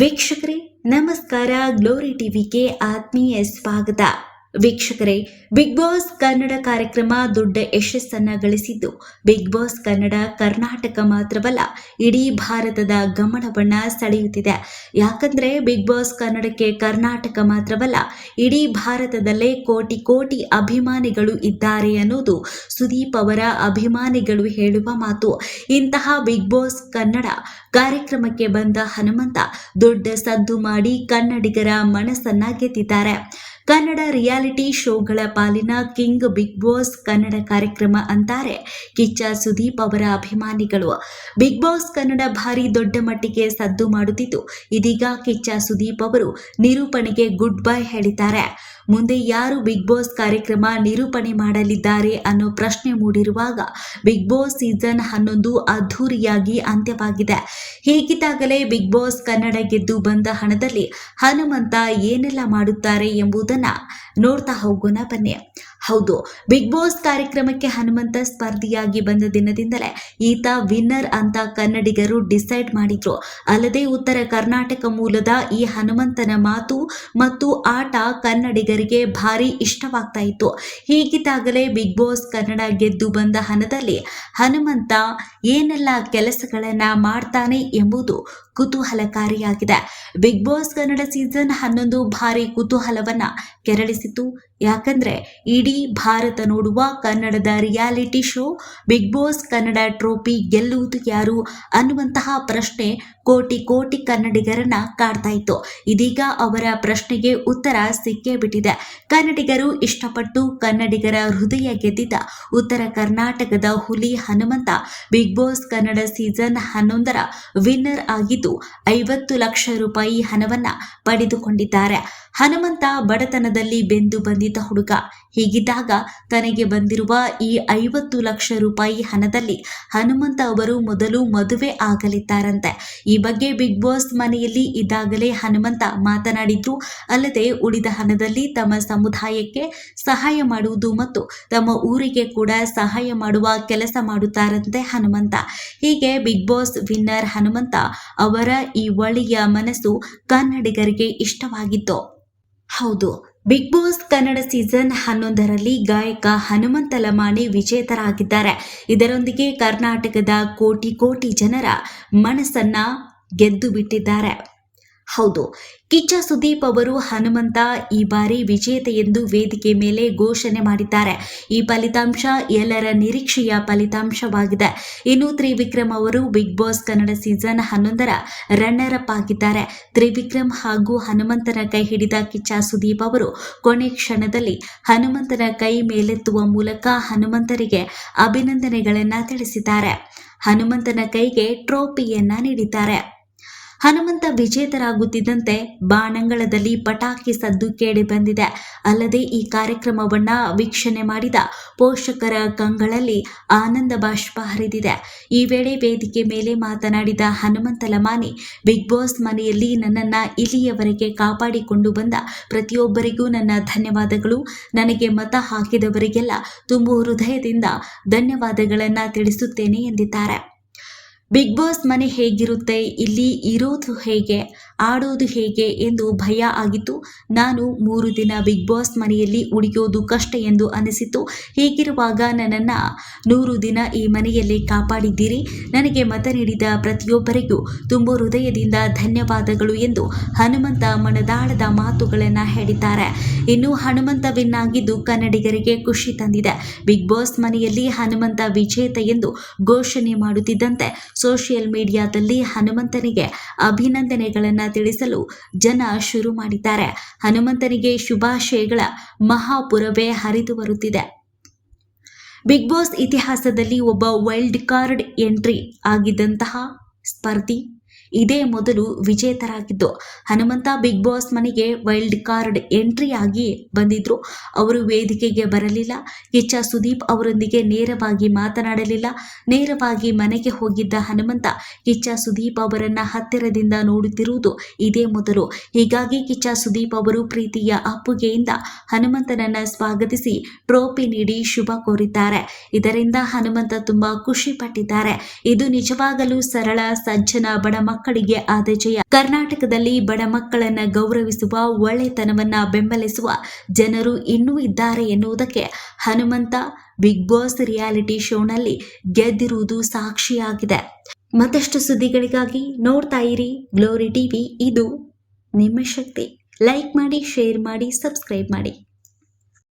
ವೀಕ್ಷಕರೇ ನಮಸ್ಕಾರ. ಗ್ಲೋರಿ ಟಿವಿಗೆ ಆತ್ಮೀಯ ಸ್ವಾಗತ. ವೀಕ್ಷಕರೇ ಬಿಗ್ ಬಾಸ್ ಕನ್ನಡ ಕಾರ್ಯಕ್ರಮ ದೊಡ್ಡ ಯಶಸ್ಸನ್ನ ಗಳಿಸಿದ್ದು. ಬಿಗ್ ಬಾಸ್ ಕನ್ನಡ ಕರ್ನಾಟಕ ಮಾತ್ರವಲ್ಲ, ಇಡೀ ಭಾರತದ ಗಮನವನ್ನ ಸೆಳೆಯುತ್ತಿದೆ. ಯಾಕಂದ್ರೆ ಬಿಗ್ ಬಾಸ್ ಕನ್ನಡಕ್ಕೆ ಕರ್ನಾಟಕ ಮಾತ್ರವಲ್ಲ, ಇಡೀ ಭಾರತದಲ್ಲೇ ಕೋಟಿ ಕೋಟಿ ಅಭಿಮಾನಿಗಳು ಇದ್ದಾರೆ ಅನ್ನೋದು ಸುದೀಪ್ ಅವರ ಅಭಿಮಾನಿಗಳು ಹೇಳುವ ಮಾತು. ಇಂತಹ ಬಿಗ್ ಬಾಸ್ ಕನ್ನಡ ಕಾರ್ಯಕ್ರಮಕ್ಕೆ ಬಂದ ಹನುಮಂತ ದೊಡ್ಡ ಸದ್ದು ಮಾಡಿ ಕನ್ನಡಿಗರ ಮನಸ್ಸನ್ನ ಗೆದ್ದಿದ್ದಾರೆ. ಕನ್ನಡ ರಿಯಾಲಿಟಿ ಶೋಗಳ ಪಾಲಿನ ಕಿಂಗ್ ಬಿಗ್ ಬಾಸ್ ಕನ್ನಡ ಕಾರ್ಯಕ್ರಮ ಅಂತಾರೆ. ಕಿಚ್ಚ ಸುದೀಪ್ ಅವರ ಅಭಿಮಾನಿಗಳು. ಬಿಗ್ ಬಾಸ್ ಕನ್ನಡ ಭಾರಿ ದೊಡ್ಡ ಮಟ್ಟಿಗೆ ಸದ್ದು ಮಾಡುತ್ತಿದ್ದು, ಇದೀಗ ಕಿಚ್ಚ ಸುದೀಪ್ ಅವರು ನಿರೂಪಣೆಗೆ ಗುಡ್ ಬೈ ಹೇಳಿದ್ದಾರೆ. ಮುಂದೆ ಯಾರು ಬಿಗ್ ಬಾಸ್ ಕಾರ್ಯಕ್ರಮ ನಿರೂಪಣೆ ಮಾಡಲಿದ್ದಾರೆ ಅನ್ನೋ ಪ್ರಶ್ನೆ ಮೂಡಿರುವಾಗ ಬಿಗ್ ಬಾಸ್ ಸೀಸನ್ ಹನ್ನೊಂದು ಅದ್ಧೂರಿಯಾಗಿ ಅಂತ್ಯವಾಗಿದೆ. ಹೀಗಿದ್ದಾಗಲೇ ಬಿಗ್ ಬಾಸ್ ಕನ್ನಡ ಗೆದ್ದು ಬಂದ ಹಣದಲ್ಲಿ ಹನುಮಂತ ಏನೆಲ್ಲ ಮಾಡುತ್ತಾರೆ ಎಂಬುದನ್ನ ನೋಡ್ತಾ ಹೋಗೋಣ ಬನ್ನಿ. ಹೌದು. ಬಿಗ್ ಬಾಸ್ ಕಾರ್ಯಕ್ರಮಕ್ಕೆ ಹನುಮಂತ ಸ್ಪರ್ಧಿಯಾಗಿ ಬಂದ ದಿನದಿಂದಲೇ ಈತ ವಿನ್ನರ್ ಅಂತ ಕನ್ನಡಿಗರು ಡಿಸೈಡ್ ಮಾಡಿದ್ರು. ಅಲ್ಲದೆ ಉತ್ತರ ಕರ್ನಾಟಕ ಮೂಲದ ಈ ಹನುಮಂತನ ಮಾತು ಮತ್ತು ಆಟ ಕನ್ನಡಿಗರಿಗೆ ಭಾರಿ ಇಷ್ಟವಾಗ್ತಾ ಇತ್ತು. ಹೀಗಿದ್ದಾಗಲೇ ಬಿಗ್ ಬಾಸ್ ಕನ್ನಡ ಗೆದ್ದು ಬಂದ ಹಣದಲ್ಲಿ ಹನುಮಂತ ಏನೆಲ್ಲ ಕೆಲಸಗಳನ್ನ ಮಾಡ್ತಾನೆ ಎಂಬುದು ಕುತೂಹಲಕಾರಿಯಾಗಿದೆ. ಬಿಗ್ ಬಾಸ್ ಕನ್ನಡ ಸೀಸನ್ ಹನ್ನೊಂದು ಭಾರಿ ಕುತೂಹಲವನ್ನ ಕೆರಳಿಸಿತು ಯಾಕಂದ್ರೆ ಇಡೀ ಭಾರತ ನೋಡುವ ಕನ್ನಡದ reality show, Bigg Boss Kannada trophy ಗೆಲ್ಲುವುದು ಯಾರು ಅನ್ನುವಂತಹ ಪ್ರಶ್ನೆ ಕೋಟಿ ಕೋಟಿ ಕನ್ನಡಿಗರನ್ನ ಕಾಡ್ತಾ ಇತ್ತು. ಇದೀಗ ಅವರ ಪ್ರಶ್ನೆಗೆ ಉತ್ತರ ಸಿಕ್ಕೇ ಬಿಟ್ಟಿದೆ. ಕನ್ನಡಿಗರು ಇಷ್ಟಪಟ್ಟು ಕನ್ನಡಿಗರ ಹೃದಯ ಗೆದ್ದಿದ್ದ ಉತ್ತರ ಕರ್ನಾಟಕದ ಹುಲಿ Hanumantha, Bigg Boss Kannada season ಹನ್ನೊಂದರ ವಿನ್ನರ್ ಆಗಿದ್ದು ಐವತ್ತು ಲಕ್ಷ ರೂಪಾಯಿ ಹಣವನ್ನ ಪಡೆದುಕೊಂಡಿದ್ದಾರೆ. ಹನುಮಂತ ಬಡತನದಲ್ಲಿ ಬೆಂದು ಬಂದಿದ್ದ ಹುಡುಗ. ಹೀಗಿದ್ದಾಗ ತನಗೆ ಬಂದಿರುವ ಈ ಐವತ್ತು ಲಕ್ಷ ರೂಪಾಯಿ ಹಣದಲ್ಲಿ ಹನುಮಂತ ಅವರು ಮೊದಲು ಮದುವೆ ಆಗಲಿದ್ದಾರಂತೆ. ಈ ಬಗ್ಗೆ ಬಿಗ್ ಬಾಸ್ ಮನೆಯಲ್ಲಿ ಇದ್ದಾಗಲೇ ಹನುಮಂತ ಮಾತನಾಡಿದ್ರು ಅಲ್ಲದೆ ಉಳಿದ ಹಣದಲ್ಲಿ ತಮ್ಮ ಸಮುದಾಯಕ್ಕೆ ಸಹಾಯ ಮಾಡುವುದು ಮತ್ತು ತಮ್ಮ ಊರಿಗೆ ಕೂಡ ಸಹಾಯ ಮಾಡುವ ಕೆಲಸ ಮಾಡುತ್ತಾರಂತೆ ಹನುಮಂತ. ಹೀಗೆ ಬಿಗ್ ಬಾಸ್ ವಿನ್ನರ್ ಹನುಮಂತ ಅವರ ಈ ಒಳ್ಳೆಯ ಮನಸ್ಸು ಕನ್ನಡಿಗರಿಗೆ ಇಷ್ಟವಾಗಿತ್ತು. ಹೌದು ಬಿಗ್ ಬಾಸ್ ಕನ್ನಡ ಸೀಸನ್ ಹನ್ನೊಂದರಲ್ಲಿ ಗಾಯಕ ಹನುಮಂತ ಲಮಾಣಿ ವಿಜೇತರಾಗಿದ್ದಾರೆ. ಇದರೊಂದಿಗೆ ಕರ್ನಾಟಕದ ಕೋಟಿ ಕೋಟಿ ಜನರ ಮನಸ್ಸನ್ನ ಗೆದ್ದು ಬಿಟ್ಟಿದ್ದಾರೆ ಹೌದು. ಕಿಚ್ಚ ಸುದೀಪ್ ಅವರು ಹನುಮಂತ ಈ ಬಾರಿ ವಿಜೇತ ಎಂದು ವೇದಿಕೆ ಮೇಲೆ ಘೋಷಣೆ ಮಾಡಿದ್ದಾರೆ. ಈ ಫಲಿತಾಂಶ ಎಲ್ಲರ ನಿರೀಕ್ಷೆಯ ಫಲಿತಾಂಶವಾಗಿದೆ. ಇನ್ನು ತ್ರಿವಿಕ್ರಮ್ ಅವರು ಬಿಗ್ ಬಾಸ್ ಕನ್ನಡ ಸೀಸನ್ ಹನ್ನೊಂದರ ರನ್ನರ್ ಅಪ್ ಆಗಿದ್ದಾರೆ. ತ್ರಿವಿಕ್ರಮ್ ಹಾಗೂ ಹನುಮಂತನ ಕೈ ಹಿಡಿದ ಕಿಚ್ಚ ಸುದೀಪ್ ಅವರು ಕೊನೆ ಕ್ಷಣದಲ್ಲಿ ಹನುಮಂತನ ಕೈ ಮೇಲೆತ್ತುವ ಮೂಲಕ ಹನುಮಂತರಿಗೆ ಅಭಿನಂದನೆಗಳನ್ನು ತಿಳಿಸಿದ್ದಾರೆ. ಹನುಮಂತನ ಕೈಗೆ ಟ್ರೋಫಿಯನ್ನ ನೀಡಿದ್ದಾರೆ. ಹನುಮಂತ ವಿಜೇತರಾಗುತ್ತಿದ್ದಂತೆ ಬಾಣಂಗಳದಲ್ಲಿ ಪಟಾಕಿ ಸದ್ದು ಕೇಳಿ ಬಂದಿದೆ. ಅಲ್ಲದೆ ಈ ಕಾರ್ಯಕ್ರಮವನ್ನು ವೀಕ್ಷಣೆ ಮಾಡಿದ ಪೋಷಕರ ಕಂಗಳಲ್ಲಿ ಆನಂದ ಬಾಷ್ಪ ಹರಿದಿದೆ. ಈ ವೇಳೆ ವೇದಿಕೆ ಮೇಲೆ ಮಾತನಾಡಿದ ಹನುಮಂತ ಲಮಾನಿ, ಬಿಗ್ ಬಾಸ್ ಮನೆಯಲ್ಲಿ ನನ್ನನ್ನು ಇಲ್ಲಿಯವರೆಗೆ ಕಾಪಾಡಿಕೊಂಡು ಬಂದ ಪ್ರತಿಯೊಬ್ಬರಿಗೂ ನನ್ನ ಧನ್ಯವಾದಗಳು. ನನಗೆ ಮತ ಹಾಕಿದವರಿಗೆಲ್ಲ ತುಂಬು ಹೃದಯದಿಂದ ಧನ್ಯವಾದಗಳನ್ನು ತಿಳಿಸುತ್ತೇನೆ ಎಂದಿದ್ದಾರೆ. ಬಿಗ್ ಬಾಸ್ ಮನೆ ಹೇಗಿರುತ್ತೆ? ಇಲ್ಲಿ ಇರೋದು ಹೇಗೆ? ಆಡೋದು ಹೇಗೆ ಎಂದು ಭಯ ಆಗಿತ್ತು. ನಾನು ಮೂರು ದಿನ ಬಿಗ್ ಬಾಸ್ ಮನೆಯಲ್ಲಿ ಉಳಿಯೋದು ಕಷ್ಟ ಎಂದು ಅನಿಸಿತು. ಹೀಗಿರುವಾಗ ನನ್ನನ್ನು ನೂರು ದಿನ ಈ ಮನೆಯಲ್ಲಿ ಕಾಪಾಡಿದ್ದೀರಿ. ನನಗೆ ಮತ ನೀಡಿದ ಪ್ರತಿಯೊಬ್ಬರಿಗೂ ತುಂಬ ಹೃದಯದಿಂದ ಧನ್ಯವಾದಗಳು ಎಂದು ಹನುಮಂತ ಮನದಾಳದ ಮಾತುಗಳನ್ನು ಹೇಳಿದ್ದಾರೆ. ಇನ್ನು ಹನುಮಂತ ವಿನ್ ಆಗಿದ್ದು ಕನ್ನಡಿಗರಿಗೆ ಖುಷಿ ತಂದಿದೆ. ಬಿಗ್ ಬಾಸ್ ಮನೆಯಲ್ಲಿ ಹನುಮಂತ ವಿಜೇತ ಎಂದು ಘೋಷಣೆ ಮಾಡುತ್ತಿದ್ದಂತೆ ಸೋಷಿಯಲ್ ಮೀಡಿಯಾದಲ್ಲಿ ಹನುಮಂತನಿಗೆ ಅಭಿನಂದನೆಗಳನ್ನು ತಿಳಿಸಲು ಜನ ಶುರು ಮಾಡಿದ್ದಾರೆ. ಹನುಮಂತನಿಗೆ ಶುಭಾಶಯಗಳ ಮಹಾಪುರವೇ ಹರಿದು ಬರುತ್ತಿದೆ. ಬಿಗ್ ಬಾಸ್ ಇತಿಹಾಸದಲ್ಲಿ ಒಬ್ಬ ವೈಲ್ಡ್ ಕಾರ್ಡ್ ಎಂಟ್ರಿ ಆಗಿದ್ದಂತಹ ಸ್ಪರ್ಧಿ ಇದೇ ಮೊದಲು ವಿಜೇತರಾಗಿದ್ದು. ಹನುಮಂತ ಬಿಗ್ ಬಾಸ್ ಮನೆಗೆ ವೈಲ್ಡ್ ಕಾರ್ಡ್ ಎಂಟ್ರಿ ಆಗಿ ಬಂದಿದ್ರು. ಅವರು ವೇದಿಕೆಗೆ ಬರಲಿಲ್ಲ. ಕಿಚ್ಚ ಸುದೀಪ್ ಅವರೊಂದಿಗೆ ನೇರವಾಗಿ ಮಾತನಾಡಲಿಲ್ಲ. ನೇರವಾಗಿ ಮನೆಗೆ ಹೋಗಿದ್ದ ಹನುಮಂತ, ಕಿಚ್ಚ ಸುದೀಪ್ ಅವರನ್ನ ಹತ್ತಿರದಿಂದ ನೋಡುತ್ತಿರುವುದು ಇದೇ ಮೊದಲು. ಹೀಗಾಗಿ ಕಿಚ್ಚ ಸುದೀಪ್ ಅವರು ಪ್ರೀತಿಯ ಅಪ್ಪುಗೆಯಿಂದ ಹನುಮಂತನನ್ನ ಸ್ವಾಗತಿಸಿ ಟ್ರೋಫಿ ನೀಡಿ ಶುಭ ಕೋರಿದ್ದಾರೆ. ಇದರಿಂದ ಹನುಮಂತ ತುಂಬಾ ಖುಷಿ ಪಟ್ಟಿದ್ದಾರೆ. ಇದು ನಿಜವಾಗಲೂ ಸರಳ, ಸಜ್ಜನ, ಬಡ ಮಕ್ಕಳಿಗೆ ಆದ ಜಯ ಕರ್ನಾಟಕದಲ್ಲಿ ಬಡ ಮಕ್ಕಳನ್ನ ಗೌರವಿಸುವ ಒಳ್ಳೆತನವನ್ನ ಬೆಂಬಲಿಸುವ ಜನರು ಇನ್ನೂ ಇದ್ದಾರೆ ಎನ್ನುವುದಕ್ಕೆ ಹನುಮಂತ ಬಿಗ್ ಬಾಸ್ ರಿಯಾಲಿಟಿ ಶೋನಲ್ಲಿ ಗೆದ್ದಿರುವುದು ಸಾಕ್ಷಿಯಾಗಿದೆ. ಮತ್ತಷ್ಟು ಸುದ್ದಿಗಳಿಗಾಗಿ ನೋಡ್ತಾ ಇರಿ ಗ್ಲೋರಿ ಟಿವಿ. ಇದು ನಿಮ್ಮ ಶಕ್ತಿ. ಲೈಕ್ ಮಾಡಿ, ಶೇರ್ ಮಾಡಿ, ಸಬ್ಸ್ಕ್ರೈಬ್ ಮಾಡಿ.